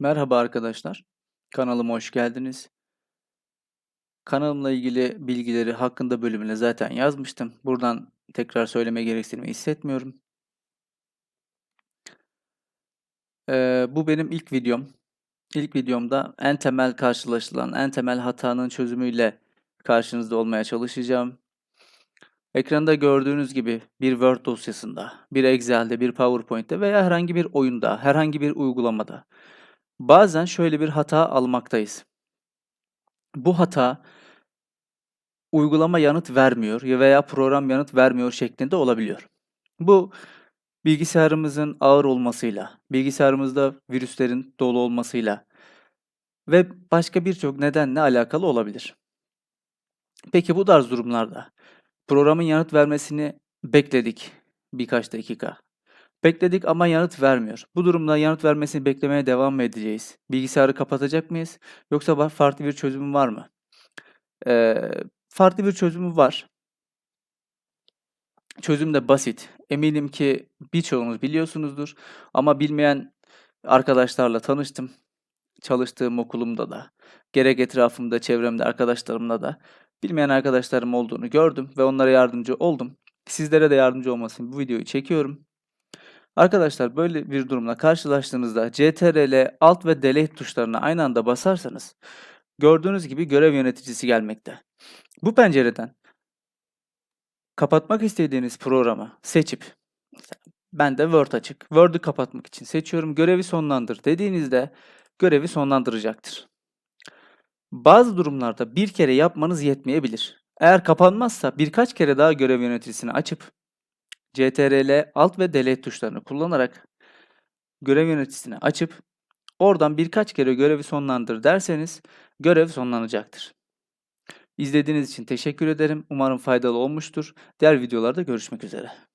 Merhaba arkadaşlar. Kanalıma hoş geldiniz. Kanalımla ilgili bilgileri hakkında bölümüne zaten yazmıştım. Buradan tekrar söyleme gereksinimi hissetmiyorum. Ee, bu benim ilk videom. İlk videomda en temel karşılaşılan, en temel hatanın çözümüyle karşınızda olmaya çalışacağım. Ekranda gördüğünüz gibi bir Word dosyasında, bir Excel'de, bir PowerPoint'te veya herhangi bir oyunda, herhangi bir uygulamada bazen şöyle bir hata almaktayız. Bu hata uygulama yanıt vermiyor ya veya program yanıt vermiyor şeklinde olabiliyor. Bu bilgisayarımızın ağır olmasıyla, bilgisayarımızda virüslerin dolu olmasıyla ve başka birçok nedenle alakalı olabilir. Peki bu tarz durumlarda programın yanıt vermesini bekledik birkaç dakika. Bekledik ama yanıt vermiyor. Bu durumda yanıt vermesini beklemeye devam mı edeceğiz? Bilgisayarı kapatacak mıyız? Yoksa farklı bir çözüm var mı? Ee, farklı bir çözümü var. Çözüm de basit. Eminim ki birçoğunuz biliyorsunuzdur ama bilmeyen arkadaşlarla tanıştım. Çalıştığım okulumda da, gerek etrafımda, çevremde, arkadaşlarımla da bilmeyen arkadaşlarım olduğunu gördüm ve onlara yardımcı oldum. Sizlere de yardımcı olmasın bu videoyu çekiyorum. Arkadaşlar böyle bir durumla karşılaştığınızda CTRL Alt ve Delete tuşlarına aynı anda basarsanız gördüğünüz gibi görev yöneticisi gelmekte. Bu pencereden kapatmak istediğiniz programı seçip ben de Word açık. Word'ü kapatmak için seçiyorum. Görevi sonlandır dediğinizde görevi sonlandıracaktır. Bazı durumlarda bir kere yapmanız yetmeyebilir. Eğer kapanmazsa birkaç kere daha görev yöneticisini açıp CTRL Alt ve Delete tuşlarını kullanarak görev yöneticisini açıp oradan birkaç kere görevi sonlandır derseniz görev sonlanacaktır. İzlediğiniz için teşekkür ederim. Umarım faydalı olmuştur. Diğer videolarda görüşmek üzere.